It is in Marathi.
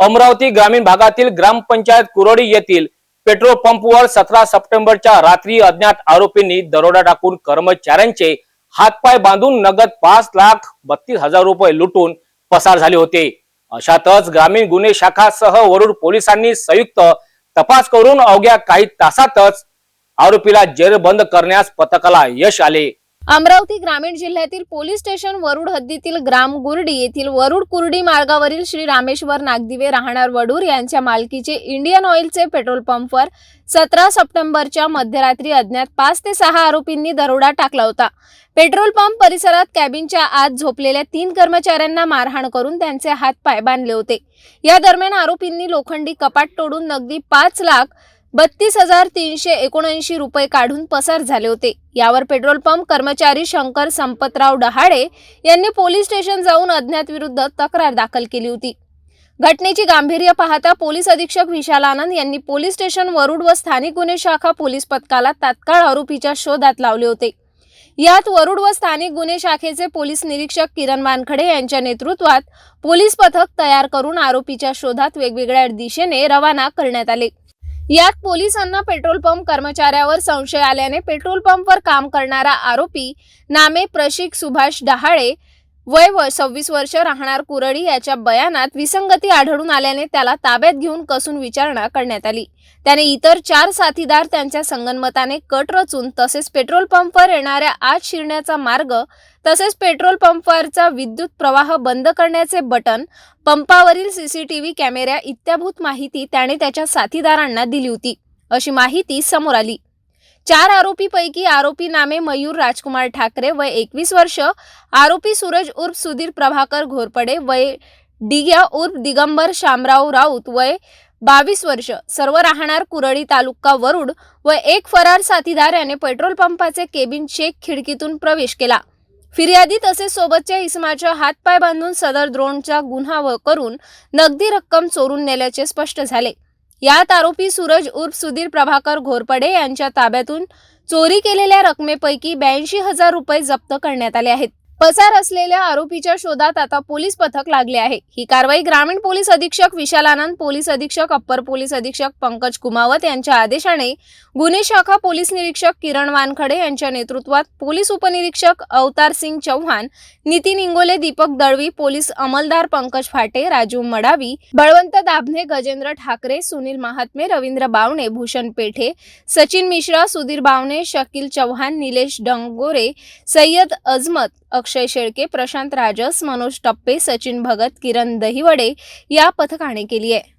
अमरावती ग्रामीण भागातील ग्रामपंचायत कुरोडी येथील पेट्रोल पंपवर सतरा सप्टेंबरच्या रात्री अज्ञात आरोपींनी दरोडा टाकून कर्मचाऱ्यांचे हातपाय बांधून नगद पाच लाख बत्तीस हजार रुपये लुटून पसार झाले होते. अशातच ग्रामीण गुन्हे शाखासह वरुड पोलिसांनी संयुक्त तपास करून अवघ्या काही तासातच आरोपीला जेरबंद करण्यास पथकाला यश आले. अमरावती ग्रामीण जिल्ह्यातील पोलीस स्टेशन वरुड हद्दीतील ग्राम गुर्डी येथील वरुड कुर्डी मार्गावरील श्री रामेश्वर नागदिवे राहणार वडूर यांच्या मालकीचे इंडियन ऑइलचे पेट्रोल पंपवर सतरा सप्टेंबरच्या मध्यरात्री अज्ञात पाच ते सहा आरोपींनी दरोडा टाकला होता. पेट्रोल पंप परिसरात कॅबिनच्या आत झोपलेल्या तीन कर्मचाऱ्यांना मारहाण करून त्यांचे हात पाय बांधले होते. या दरम्यान आरोपींनी लोखंडी कपाट तोडून नगदी पाच लाख बत्तीस हजार तीनशे एकोणऐंशी रुपये काढून पसार झाले होते. यावर पेट्रोल पंप कर्मचारी शंकर संपतराव डहाळे यांनी पोलीस स्टेशन जाऊन अज्ञात विरुद्ध तक्रार दाखल केली होती. घटनेची गांभीर्य पाहता पोलीस अधीक्षक विशाल आनंद यांनी पोलीस स्टेशन वरुड व स्थानिक गुन्हे शाखा पोलीस पथकाला तात्काळ आरोपीच्या शोधात लावले होते. यात वरुड व स्थानिक गुन्हे शाखेचे पोलीस निरीक्षक किरण वानखडे यांच्या नेतृत्वात पोलीस पथक तयार करून आरोपीच्या शोधात वेगवेगळ्या दिशेने रवाना करण्यात आले. यात पोलिसांना पेट्रोल पंप कर्मचाऱ्यावर संशय आल्याने पेट्रोल पंपवर काम करणारा आरोपी नामे प्रशिक सुभाष डहाळे वय व सव्वीस वर्ष राहणार कुरडी याच्या बयानात विसंगती आढळून आल्याने त्याला ताब्यात घेऊन कसून विचारणा करण्यात आली. त्याने इतर चार साथीदार त्यांच्या संगनमताने कट रचून तसेच पेट्रोल पंपवर येणाऱ्या आत शिरण्याचा मार्ग तसेच पेट्रोल पंपवरचा विद्युत प्रवाह बंद करण्याचे बटन पंपावरील सीसीटीव्ही कॅमेऱ्या इत्याभूत माहिती त्याने त्याच्या साथीदारांना दिली होती. अशी माहिती समोर आली. चार आरोपीपैकी आरोपी नामे मयूर राजकुमार ठाकरे वय एकवीस वर्ष आरोपी सूरज उर्फ सुधीर प्रभाकर घोरपडे वय डिग्या उर्फ दिगंबर शामराव राऊत वय बावीस वर्ष सर्व राहणार कुरळी तालुका वरुड व एक फरार साथीदार याने पेट्रोल पंपाचे केबिन चेक खिडकीतून प्रवेश केला. फिर्यादी तसेच सोबतच्या इसमाच्या हातपाय बांधून सदर द्रोणचा गुन्हा व करून नगदी रक्कम चोरून नेल्याचे स्पष्ट झाले. यात आरोपी सूरज उर्फ सुधीर प्रभाकर घोरपडे यांच्या ताब्यातून चोरी केलेल्या रकमेपैकी ब्याऐंशी हजार रुपये जप्त करण्यात आले आहेत. पसार असलेल्या आरोपीच्या शोधात आता पोलीस पथक लागले आहे. ही कारवाई ग्रामीण पोलीस अधीक्षक विशाल आनंद पोलीस अधीक्षक अप्पर पोलीस अधीक्षक पंकज कुमावत यांच्या आदेशाने गुन्हे शाखा पोलीस निरीक्षक किरण वानखडे यांच्या नेतृत्वात पोलीस उपनिरीक्षक अवतार सिंग चव्हाण नितीन इंगोले दीपक दळवी पोलीस अंमलदार पंकज फाटे राजू मडावी बळवंत दाभणे गजेंद्र ठाकरे सुनील महात्मे रवींद्र बावणे भूषण पेठे सचिन मिश्रा सुधीर बावणे शकील चव्हाण निलेश डंगोरे सय्यद अजमत अक्षय शेळके प्रशांत राजस मनोज टप्पे सचिन भगत किरण दहिवडे या पथकाने केली आहे.